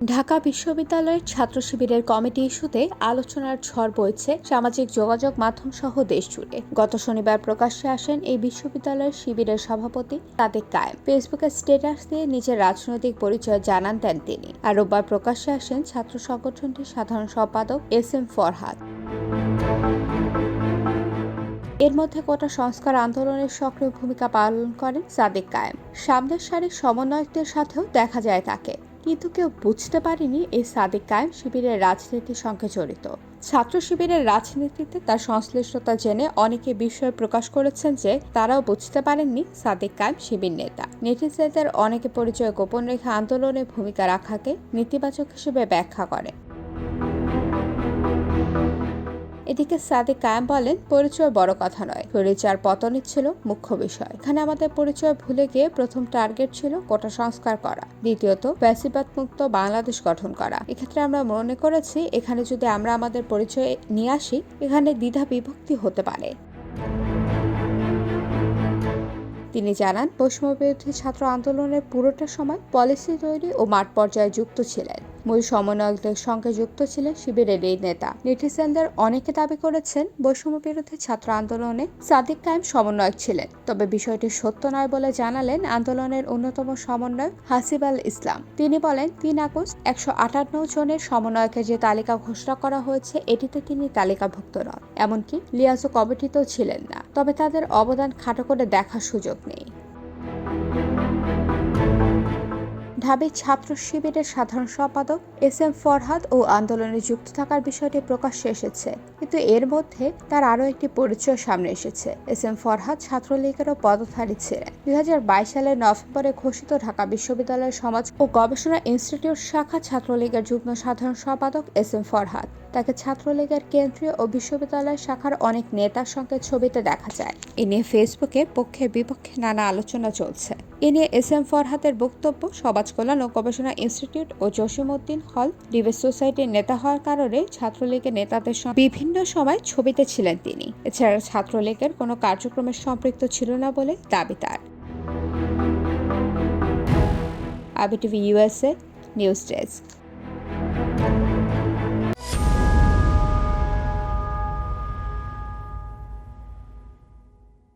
ঢাকা বিশ্ববিদ্যালয়ের ছাত্র শিবিরের কমিটি ইস্যুতে আলোচনার ঝড় বইছে সামাজিক যোগাযোগ মাধ্যম সহ দেশ জুড়ে। গত শনিবার প্রকাশ্যে আসেন এই বিশ্ববিদ্যালয়ের শিবিরের সভাপতি তাদের কায়েম। ফেসবুকে স্ট্যাটাস দিয়ে নিজের রাজনৈতিক পরিচয় জানান দেন তিনি। আর রোববার প্রকাশ্যে আসেন ছাত্র সংগঠনটির সাধারণ সম্পাদক এস এম ফরহাদ। এর মধ্যে কোটা সংস্কার আন্দোলনের সক্রিয় ভূমিকা পালন করেন সাদেক কায়েম। সামনের সারির সমন্বয়কদের সাথেও দেখা যায় তাকে। কিন্তু কেউ বুঝতে পারেনি এই সাদেক কায়েম শিবিরের রাজনীতির সঙ্গে জড়িত। ছাত্র শিবিরের রাজনীতিতে তার সংশ্লিষ্টতা জেনে অনেকে বিস্ময় প্রকাশ করেছেন যে তারাও বুঝতে পারেননি সাদেক কায়েম শিবির নেতা। নেটিজেনদের অনেকে পরিচয় গোপন রেখে আন্দোলনে ভূমিকা রাখাকে নেতিবাচক হিসেবে ব্যাখ্যা করে। এদিকে সাদিক কায়েম বলেন, পরিচয় বড় কথা নয়। পরিচয়ের পতনের ছিল মুখ্য বিষয়। এখানে আমাদের পরিচয় ভুলে গিয়ে প্রথম টার্গেট ছিল কোটা সংস্কার করা। দ্বিতীয়ত ব্যাসিবাদ মুক্ত বাংলাদেশ গঠন করা। এক্ষেত্রে আমরা মনে করেছি, এখানে যদি আমরা আমাদের পরিচয় নিয়ে আসি, এখানে দ্বিধা বিভক্তি হতে পারে। তিনি জানান বৈষম্য বিরোধী ছাত্র আন্দোলনের পুরোটা সময় পলিসি তৈরি ও মাঠ পর্যায়ে যুক্ত ছিলেন। মূল সমন্বয়কদের সঙ্গে যুক্ত ছিলেন শিবিরের এই নেতা। নেটিজেনদের অনেকে দাবি করেছেন বৈষম্য বিরোধী ছাত্র আন্দোলনে সাদিক কায়েম সমন্বয়ক ছিলেন। তবে বিষয়টি সত্য নয় বলে জানালেন আন্দোলনের অন্যতম সমন্বয়ক হাসিব আল ইসলাম। তিনি বলেন, তিন আগস্ট একশো আটান্ন জনের সমন্বয়কের যে তালিকা ঘোষণা করা হয়েছে, এটিতে তিনি তালিকাভুক্ত নন। এমনকি লিয়াজো কমিটিতেও ছিলেন না। তবে তাদের অবদান খাটো করে দেখার সুযোগ নেই। ঢাবি ছাত্র শিবিরের সাধারণ সম্পাদক এস এম ফরহাদ ও আন্দোলনে যুক্ত থাকার বিষয়টি প্রকাশ্যে এসেছে। কিন্তু এর মধ্যে তার আরও একটি পরিচয় সামনে এসেছে। এস এম ফরহাদ ছাত্রলীগেরও পদধারী ছিলেন। দুই হাজার বাইশ সালের নভেম্বরে ঘোষিত ঢাকা বিশ্ববিদ্যালয়ের সমাজ ও গবেষণা ইনস্টিটিউট শাখা ছাত্রলীগের যুগ্ম সাধারণ সম্পাদক এস এম ফরহাদ। তাকে ছাত্রলীগের কেন্দ্রীয় ও বিশ্ববিদ্যালয় শাখার অনেক নেতার সঙ্গে ছবিতে দেখা যায়। এ নিয়ে ফেসবুকে পক্ষে বিপক্ষে নানা আলোচনা চলছে। এ নিয়ে এস এম ফরহাদের বক্তব্য সমাজ কল্যাণ ও গবেষণা ইনস্টিটিউট ও জসিমউদ্দিন হল ডিবেট সোসাইটির নেতা হওয়ার কারণে ছাত্রলীগের নেতাদের সঙ্গে বিভিন্ন সময় ছবিতে ছিলেন তিনি। এছাড়া ছাত্রলীগের কোনো কার্যক্রমে সম্পৃক্ত ছিল না বলে দাবি তার। আবিটিভি ইউএসএ নিউজ ডেস্ক।